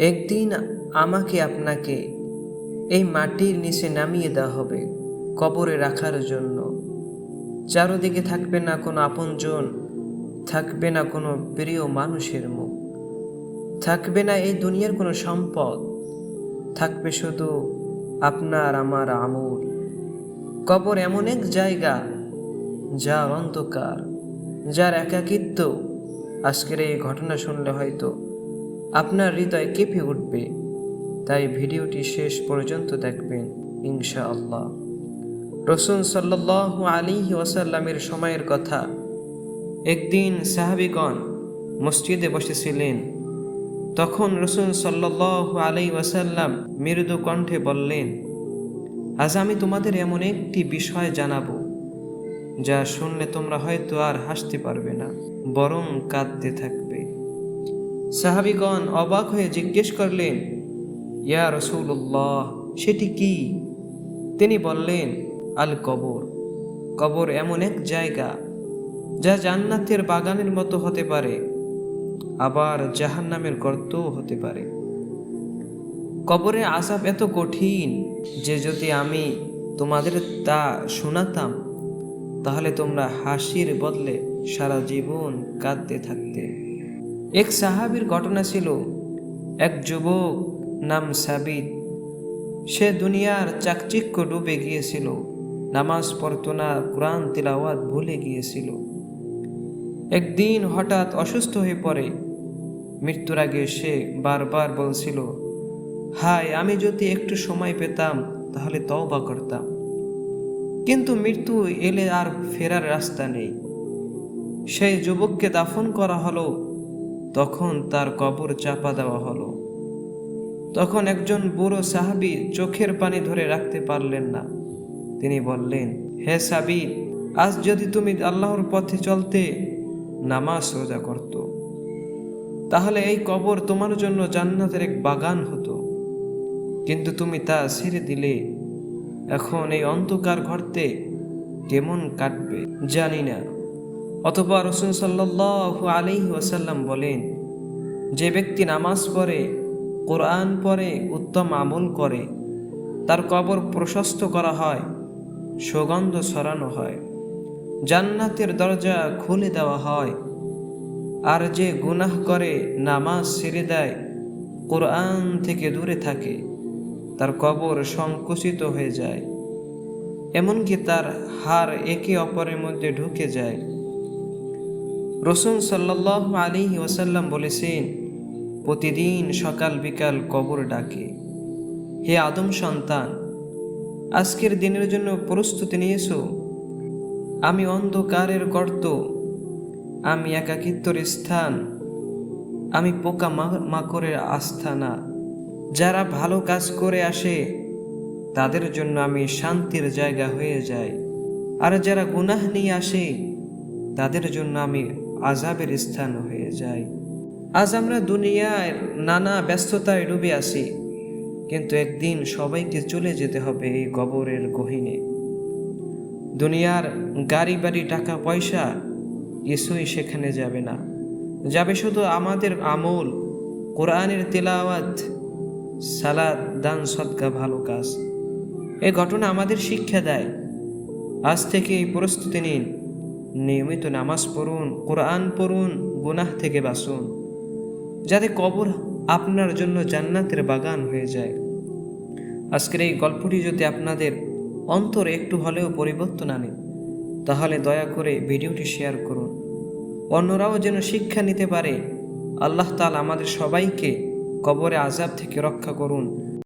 একদিন আমাকে আপনাকে এই মাটির নিচে নামিয়ে দেওয়া হবে কবরে রাখার জন্য। চারদিকে থাকবে না কোনো আপনজন, থাকবে না কোনো প্রিয় মানুষের মুখ। থাকবে না এই দুনিয়ার কোনো সম্পদ, থাকবে শুধু আপনার আমার আমল। কবর এমন এক জায়গা যার অন্ধকার, যার একাকিত্ব। আজকের এই ঘটনা শুনলে হয়তো আপনার হৃদয় কেঁপে উঠবে। তাই ভিডিওটি শেষ পর্যন্ত দেখবেন ইনশা আল্লাহ রসুন সাল্লাহ আলী ওয়াসাল্লামের সময়ের কথা। একদিন সাহাবিগণ মসজিদে বসেছিলেন। তখন রসুল সাল্লাহ আলাই ওয়াসাল্লাম মৃদু কণ্ঠে বললেন, আজ আমি তোমাদের এমন একটি বিষয় জানাব, যা শুনলে তোমরা হয়তো আর হাসতে পারবে না, বরং কাঁদতে থাকবে। সাহাবিগণ অবাক হয়ে জিজ্ঞেস করলেন, ইয়া রসুল্লাহ সেটি কি? তিনি বললেন, আল কবর। কবর এমন এক জায়গা যা জান্নাতের বাগানের মতো হতে পারে, আবার জাহান্নামের গর্তও হতে পারে। কবরে আসাব এত কঠিন যে যদি আমি তোমাদের তা শোনাতাম, তাহলে তোমরা হাসির বদলে সারা জীবন কাঁদতে থাকতে। এক সাহাবির ঘটনা ছিল, এক যুবক নাম সাবিদ সে দুনিয়ার চাকচিক্য ডুবে গিয়েছিল, নামাজ পড়তো না, কোরআন তিলাওয়াত ভুলে গিয়েছিল। একদিন হঠাৎ অসুস্থ হয়ে পড়ে। মৃত্যুর আগে সে বারবার বলছিল, হায়, আমি যদি একটু সময় পেতাম, তাহলে তওবা করতাম। কিন্তু মৃত্যু এলে আর ফেরার রাস্তা নেই। সেই যুবককে দাফন করা হলো তখন তার কবর চাপা দেওয়া হলো। তখন একজন বুড়ো সাহাবি চোখের পানি ধরে রাখতে পারলেন না। তিনি বললেন, হে সাবি, আজ যদি তুমি আল্লাহর পথে চলতে নামাজ রোজা করত, তাহলে এই কবর তোমার জন্য জান্নাতের এক বাগান হতো। কিন্তু তুমি তা ছেড়ে দিলে, এখন এই অন্ধকার ঘরতে কেমন কাটবে জানি না। অথবা রসুল সাল্লাহ আলি ওয়াসাল্লাম বলেন, যে ব্যক্তি নামাজ পড়ে, কোরআন পড়ে, উত্তম আমল করে, তার কবর প্রশস্ত করা হয়, সুগন্ধ ছড়ানো হয়, জান্নাতের দরজা খুলে দেওয়া হয়, আর যে গুনাহ করে, নামাজ ছেড়ে দেয়, কোরআন থেকে দূরে থাকে, তার কবর সংকুচিত হয়ে যায়। এমনকি তার হার একে অপরের মধ্যে ঢুকে যায়। রসুন সাল্লাহ আলী ওসাল্লাম বলেছেন, প্রতিদিন সকাল বিকাল কবর ডাকে। হে আদম সন্তান, আজকের দিনের জন্য প্রস্তুতি নিয়েছো? আমি অন্ধকারের গর্ত, আমি একাকিত্বর স্থান, আমি পোকা মাকড়ের আস্থানা। যারা ভালো কাজ করে আসে, তাদের জন্য আমি শান্তির জায়গা হয়ে যাই। আর যারা গুনাহ নিয়ে আসে, তাদের জন্য আমি আজাবের স্থান হয়ে যায়। আজ আমরা দুনিয়ার নানা ব্যস্ততায় ডুবে আছি, কিন্তু একদিন সবাইকে চলে যেতে হবে এই কবরের গহিনে। দুনিয়ার গাড়ি বাড়ি, টাকা, পয়সা কিছুই সেখানে যাবে না। যাবে শুধু আমাদের আমল, কোরআনের তেলাওয়াত সালাদ দান, সদকা, ভালো কাজ। এই ঘটনা আমাদের শিক্ষা দেয়। আজ থেকে এই প্রস্তুতি নিন। নিয়মিত নামাজ পড়ুন, কোরআন পড়ুন, গুনাহ থেকে বাসুন যাতে কবর আপনার জন্য জান্নাতের বাগান হয়ে যায়। আজকের এই গল্পটি যদি আপনাদের অন্তর একটু হলেও পরিবর্তন আনে, তাহলে দয়া করে ভিডিওটি শেয়ার করুন। অন্যরাও যেন শিক্ষা নিতে পারে, আল্লাহ তাল আমাদের সবাইকে কবরে আজাব থেকে রক্ষা করুন।